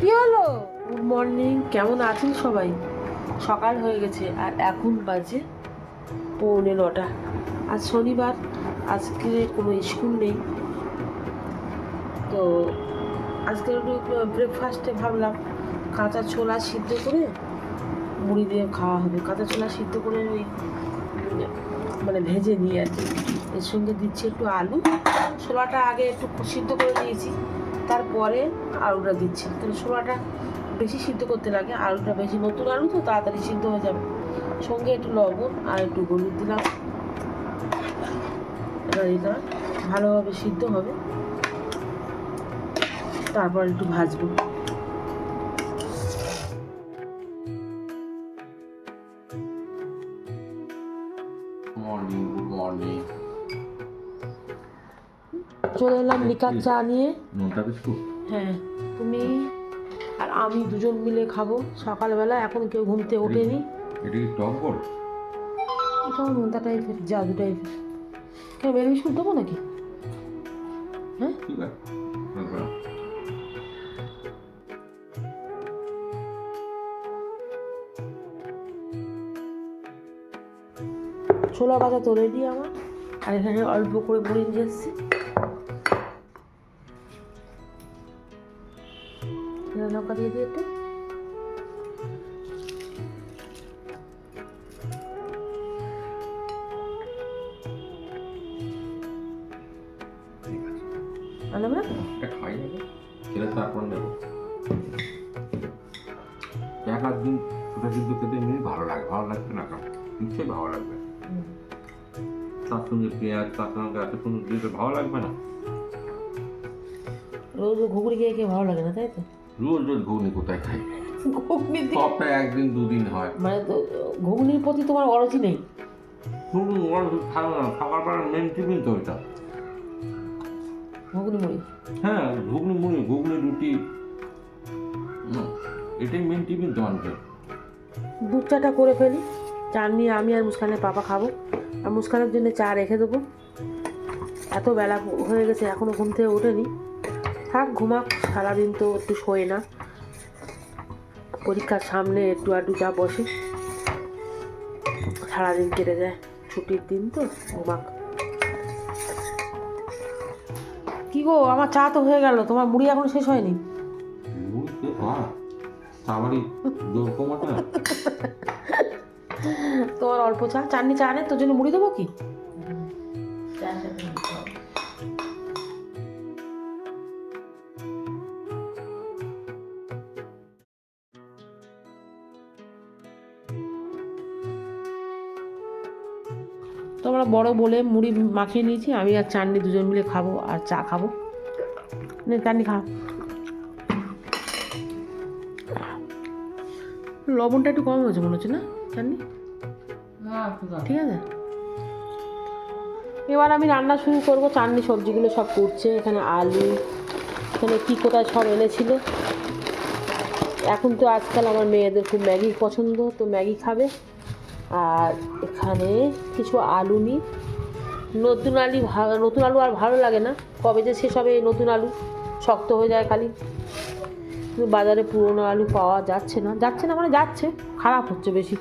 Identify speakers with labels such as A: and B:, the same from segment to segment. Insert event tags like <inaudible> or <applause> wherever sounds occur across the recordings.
A: কি হলো? Good morning কেমন আছেন সবাই? সকাল হয়ে গেছে আর এখন বাজে পৌনে নটা। আজ শনিবার, আজকে কোনো স্কুল নেই। তো আজকে একটু ব্রেকফাস্টে ভাবলাম, কাঁচা ছোলা সিদ্ধ করে মুড়ি দিয়ে খাওয়া হবে। কাঁচা ছোলা সিদ্ধ করে ওই মানে ভেজে নিয়ে আর কি। এর সঙ্গে দিচ্ছি একটু আলু। ছোলাটা আগে একটু সিদ্ধ করে দিয়েছি তারপরে আলুটা দিচ্ছি। তাহলে ছোলাটা বেশি সিদ্ধ করতে লাগে, আলুটা বেশি নতুন আলু তো তাড়াতাড়ি সিদ্ধ হয়ে যাবে। সঙ্গে একটু লবণ আর একটু হলুদ দিলাম। এবার এটা ভালোভাবে সিদ্ধ হবে। তারপর একটু ভাজবো। চলে এলাম লিকার চা নিয়ে। হ্যাঁ তুমি আর আমি দুজন মিলে খাব সকালবেলা এখন কেউ ঘুমতে ওঠেনি।
B: এটা কি টক
A: নোনতা টাইপের জাদু টাইপের কেন বের বিস্কুট দেবো নাকি? হ্যাঁ?
B: তারপর
A: ছোলা ভাজা তো রেডি আমার। আর এখানে অল্প করে মুড়ি নিয়ে এসেছি লঙ্কা দিয়ে দিই একটু। না?
B: এটা খাই খেলে তারপর নেব। এক আধ দিন ওটা কিন্তু খেতে এমনি ভালো লাগে ভালো লাগবে না কেন নিশ্চয়ই ভালো লাগবে। তার সঙ্গে পেঁয়াজ কাঁচা লঙ্কা এত সুন্দর দিলে ভালো লাগবে না।
A: রোজ ঘুগনি খেয়ে খেয়ে ভালো লাগে না তাই তো?
B: রোজ রোজ ঘুগনি কোথায় খাই?
A: ঘুগনির দিকে
B: সপ্তাহে একদিন দুদিন হয়।
A: মানে তো ঘুগনির প্রতি তোমার অরজি নেই?
B: ঘুগনি ওরা খাবে না সকালবেলা মেন টিফিন তো ওইটা।
A: ঘুগনি মুড়ি?
B: হ্যাঁ ঘুগনি মুড়ি ঘুগনি রুটি। এটাই মেন টিফিন তো মানুষের
A: দুধ চাটা করে ফেলি। চা নিয়ে আমি আর মুস্কানের পাপা খাব। আর মুস্কানের জন্য চা রেখে দেবো। এত বেলা হয়ে গেছে এখনও ঘুম থেকে ওঠেনি থাক ঘুমাক সারাদিন তো একটু শোয় না। পরীক্ষার সামনে একটু আধটু যা বসে সারাদিন কেটে যায়। ছুটির দিন তো ঘুমাক। কি গো আমার চা তো হয়ে গেল তোমার মুড়ি এখন শেষ হয়নি?
B: কমাটা
A: তোমার অল্প চা চাননি চা নে তোর জন্য মুড়ি দেবো কি? বড় বলে মুড়ি মাখিয়ে নিয়েছি আমি আর চাননি দুজন মিলে খাব আর চা খাব। চাননি খা। লবণটা একটু কম হয়েছে মনে হচ্ছে না চাননি? ঠিক আছে? এবার আমি রান্না শুরু করব চাটনি সবজিগুলো সব করছে এখানে আলু এখানে কী কোথায় সব এনেছিল। এখন তো আজকাল আমার মেয়েদের খুব ম্যাগি পছন্দ তো ম্যাগি খাবে। আর এখানে কিছু আলু নিই নতুন আলু নতুন আলু আর ভালো লাগে না। কবে যে শেষ হবে নতুন আলু, শক্ত হয়ে যায় খালি। বাজারে পুরোনো আলু পাওয়া যাচ্ছে না। যাচ্ছে না মানে যাচ্ছে, খারাপ হচ্ছে বেশি।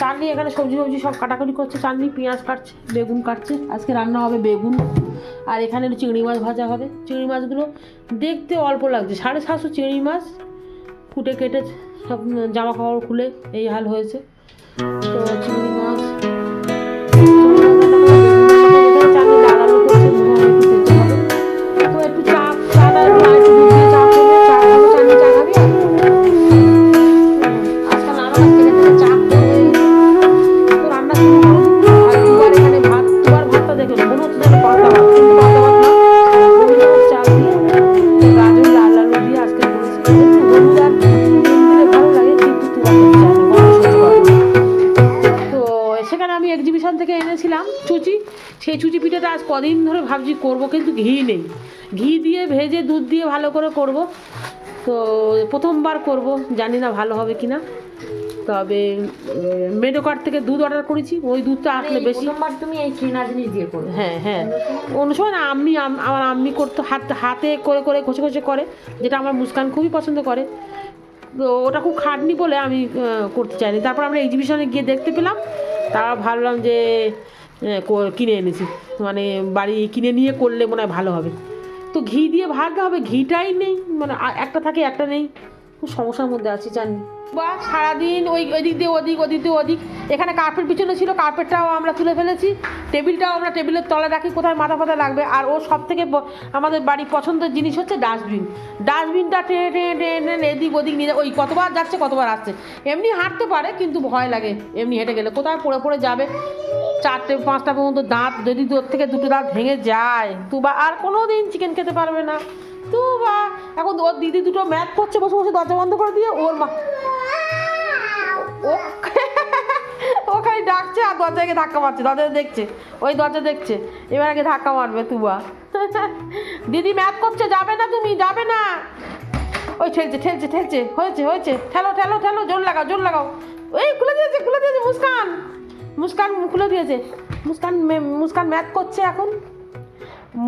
A: চাটনি এখানে সবজি সবজি সব কাটাকুটি করছে চাটনি পেঁয়াজ কাটছে, বেগুন কাটছে। আজকে রান্না হবে বেগুন। আর এখানে চিংড়ি মাছ ভাজা হবে। চিংড়ি মাছগুলো দেখতে অল্প লাগছে। সাড়ে সাতশো চিংড়ি মাছ ফুটে কেটে সব জামা কাপড় খুলে এই হাল হয়েছে। তো চিংড়ি মাছ সেখানে আমি এক্সিবিশন থেকে এনেছিলাম চুচি। সেই চুচি পিঠাটা আজ কদিন ধরে ভাবছি করব কিন্তু ঘি নেই। ঘি দিয়ে ভেজে দুধ দিয়ে ভালো করে করব। তো প্রথমবার করব জানি না ভালো হবে কি না তবে মেডোকার থেকে দুধ অর্ডার করেছি ওই দুধটা আসলে বেশি
C: তুমি এই চেনা জিনিস দিয়ে করবে?
A: হ্যাঁ হ্যাঁ। অন্য সময় না আম- আমার আম্মি করতো হাত হাতে করে করে ঘষে ঘষে করে যেটা আমার মুস্কান খুবই পছন্দ করে। তো ওটা খুব খাটনি বলে আমি করতে চাইনি। তারপর আমরা এক্সিবিশনে গিয়ে দেখতে পেলাম তারা ভাবলাম যে কিনে এনেছি। মানে বাড়ি কিনে নিয়ে করলে মনে হয় ভালো হবে। তো ঘি দিয়ে ভাজতে হবে, ঘিটাই নেই। মানে একটা থাকে, একটা নেই। খুব সমস্যার মধ্যে আছি, জানি। বা সারাদিন ওই ওদিক দিয়ে ওদিক ওদিক দিয়ে ওদিক। এখানে কার্পেট পিছনে ছিল কার্পেটটাও আমরা তুলে ফেলেছি। টেবিলটাও আমরা টেবিলের তলায় রাখি, কোথায় মাথা ফাথা লাগবে। আর ও সব থেকে আমাদের বাড়ির পছন্দের জিনিস হচ্ছে ডাস্টবিন ডাস্টবিনটা টেনে টেনে টেনে টেনে এদিক ওদিক নিয়ে ওই কতবার যাচ্ছে, কতবার আসছে। এমনি হাঁটতে পারে, কিন্তু ভয় লাগে। এমনি হেঁটে গেলে। কোথায় পড়ে পড়ে যাবে? চারটে, পাঁচটা পর্যন্ত দাঁত যদি দূর থেকে দুটো দাঁত ভেঙে যায় তু বা আর কোনো দিন চিকেন খেতে পারবে না। তু বা এখন ওর দিদি দুটো ম্যাথ করছে, বসে বসে দরজা বন্ধ করে দিয়ে ওর মা ও <laughs> ও খালি ডাকছে আর দরজাকে ধাক্কা মারছে, দরজা দেখছে, ওই দরজা দেখছে। এবার আগে ধাক্কা মারবে তুবা। <laughs> দিদি ম্যাথ করছে, যাবে না তুমি, যাবে না। ওই ঠেলছে ঠেলছে ঠেলছে, হয়েছে হয়েছে। ঠেলো ঠেলো ঠেলো, জোর লাগাও জোর লাগাও। এই, খুলে দিয়েছে খুলে দিয়েছে মুস্কান। মুস্কান খুলে দিয়েছে। মুস্কান মুস্কান ম্যাথ করছে এখন।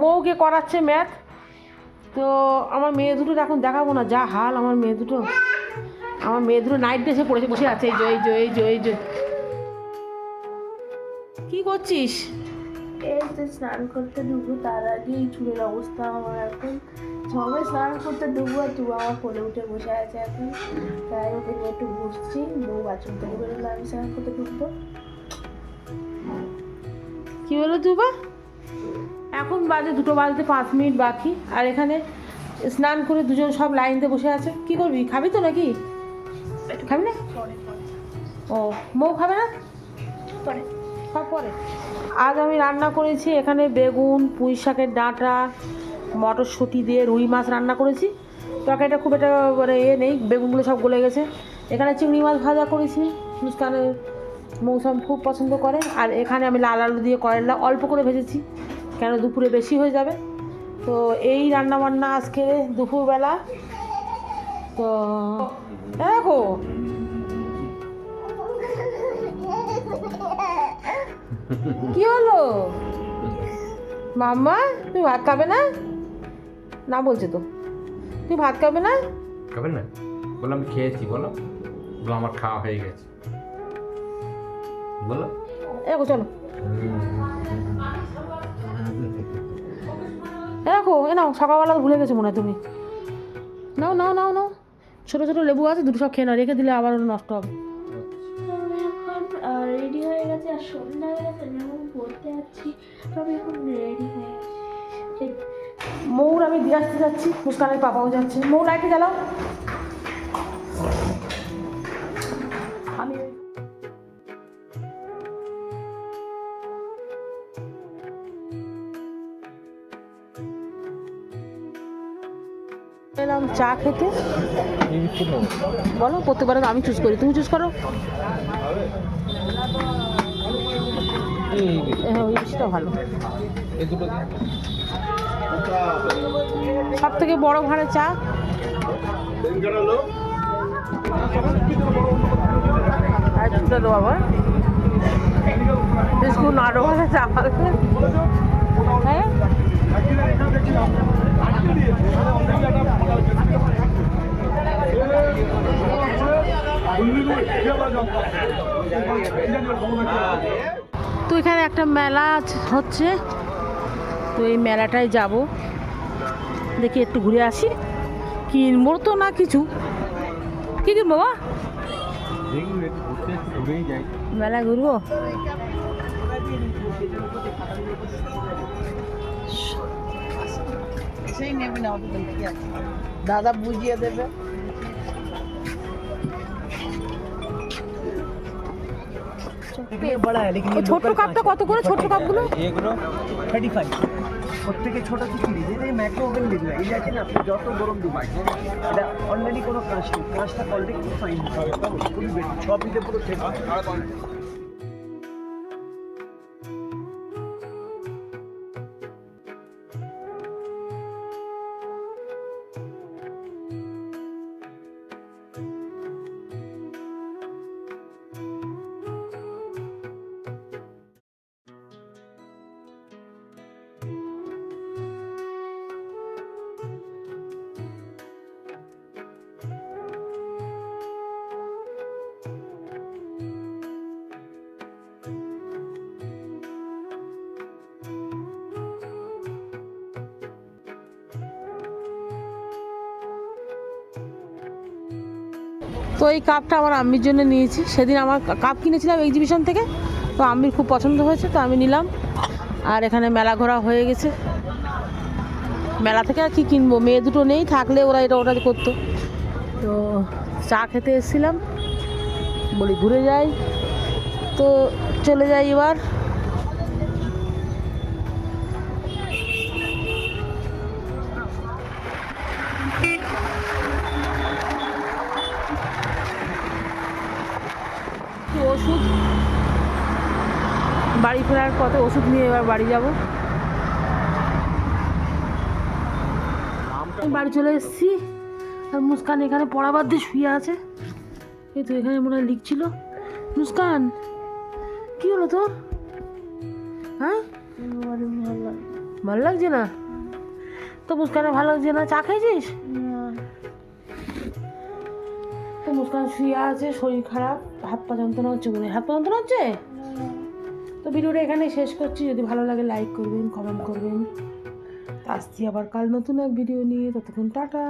A: মৌকে করাচ্ছে ম্যাথ তো আমার মেয়ে দুটোর এখন দেখাবো না, যা হাল আমার মেয়ে দুটো। আমার মেয়ে দুটো নাইট ড্রেসে পড়েছে বসে আছে জয় জয় জয় এই যে এই যে। কি করছিস?
D: এই তো স্নান করতে ঢুকবো তার আগে এই চুলের অবস্থা আমার এখন। সবাই স্নান করতে ঢুকবো আর তুই আমার কোলে উঠে বসে আছে এখন। তাই ওকে নিয়ে একটু ঘুরছি বউ বাথরুম থেকে বেরোলে আমি স্নান করতে ঢুকবো।
A: কি হলো তুবা এখন বাজে দুটো বাজতে পাঁচ মিনিট বাকি আর এখানে স্নান করে দুজন সব লাইনতে বসে আছে। কি করবি? খাবি তো নাকি? খাবি না? ও মৌ খাবে না?
D: পরে।
A: আজ আমি রান্না করেছি এখানে বেগুন পুঁই শাকের ডাঁটা মটরশুঁটি দিয়ে রুই মাছ রান্না করেছি। তরকারিটা খুব একটা মানে এ নেই বেগুনগুলো সব গলে গেছে। এখানে চিংড়ি মাছ ভাজা করেছি মুস্কানের মৌসুম খুব পছন্দ করে। আর এখানে আমি লাল আলু দিয়ে করলা অল্প করে ভেজেছি কেন দুপুরে বেশি হয়ে যাবে। তো এই রান্না বান্না আজকে দুপুরবেলা। তো দেখো কি হলো মাম্মা তুমি ভাত খাবে না না বলছে তো তুই ভাত খাবে না
E: খাবেন না বললাম খেয়েছি বলো বলো আমার খাওয়া হয়ে গেছে বলো
A: দেখো চলো দেখো এ নাও সকালবেলা ভুলে গেছো মনে হয় তুমি নাও নাও নাও নাও ছোটো ছোট লেবু আছে দুটো সব খেয়ে না রেখে দিলে আবার নষ্ট হবে।
D: আমি এখন রেডি হয়ে গেছে আর সন্ধ্যা হয়ে গেছে আমি এখন যাচ্ছি সব এখন রেডি হয়ে গেছে।
A: মৌর আমি দিয়ে আসতে যাচ্ছি মুস্কানের পাপাও যাচ্ছে। মৌ লাইটে জ্বালাও। এলাম, চা খেতে। বলো, প্রত্যেকবার আমি চুজ করি। তুমি চুজ করো। হ্যাঁ ওই ভালো। সব থেকে বড় ভাড়া চা? দেবো আবার। আরও ভালো চা হ্যাঁ? তো এখানে একটা মেলা হচ্ছে। তো এই মেলাটায় যাব। দেখি একটু ঘুরে আসি। কিনবো তো না কিছু। কি কিনবো বাবা? মেলা ঘুরবো?
F: সেই নেবে না অতদিন আছে। দাদা বুঝিয়ে দেবে।
A: ছোট কাপটা কত করে ছোট কাপগুলো?
F: এগুলো থেকে ছোট কিছু দিয়েছে এই ম্যাক্রো ওভেন এই আছে না আপনি যত গরম দিবেন এটা অলরেডি কোনো কাজ কাজটা করলে ফাইন হবে। সব পুরো ঠিক
A: তো এই কাপটা আমার আম্মির জন্য নিয়েছি। সেদিন আমার কাপ কিনেছিলাম এক্সিবিশন থেকে, তো আম্মির খুব পছন্দ হয়েছে, তো আমি নিলাম। আর এখানে মেলা ঘোরা হয়ে গেছে। মেলা থেকে আর কি কিনবো? মেয়ে দুটো নেই, থাকলে ওরা এটা ওটা করতো। তো চা খেতে এসেছিলাম। বলি ঘুরে যাই। তো চলে যাই এবার। ওষুধ। বাড়ি ফেরার পথে ওষুধ নিয়ে এবার বাড়ি যাব। বাড়ি চলে এসেছি। আর মুস্কান এখানে পড়াবার দিয়ে শুয়ে আছে। এই তো এখানে মনে হয় লিখছিল। মুস্কান কি হলো তোর? হ্যাঁ?
D: ভালো
A: লাগছে না? তো মুস্কানের ভালো লাগছে না? চা খাইছিস
D: না।
A: তো মুস্কান শুয়ে আছে শরীর খারাপ। হাত পা যন্ত্রণা হচ্ছে মনে। হাত পা যন্ত্রণা হচ্ছে? তো ভিডিওটা এখানে শেষ করছি। যদি ভালো লাগে লাইক করবেন কমেন্ট করবেন। আসছি আবার কাল নতুন এক ভিডিও নিয়ে। ততক্ষণ টাটা।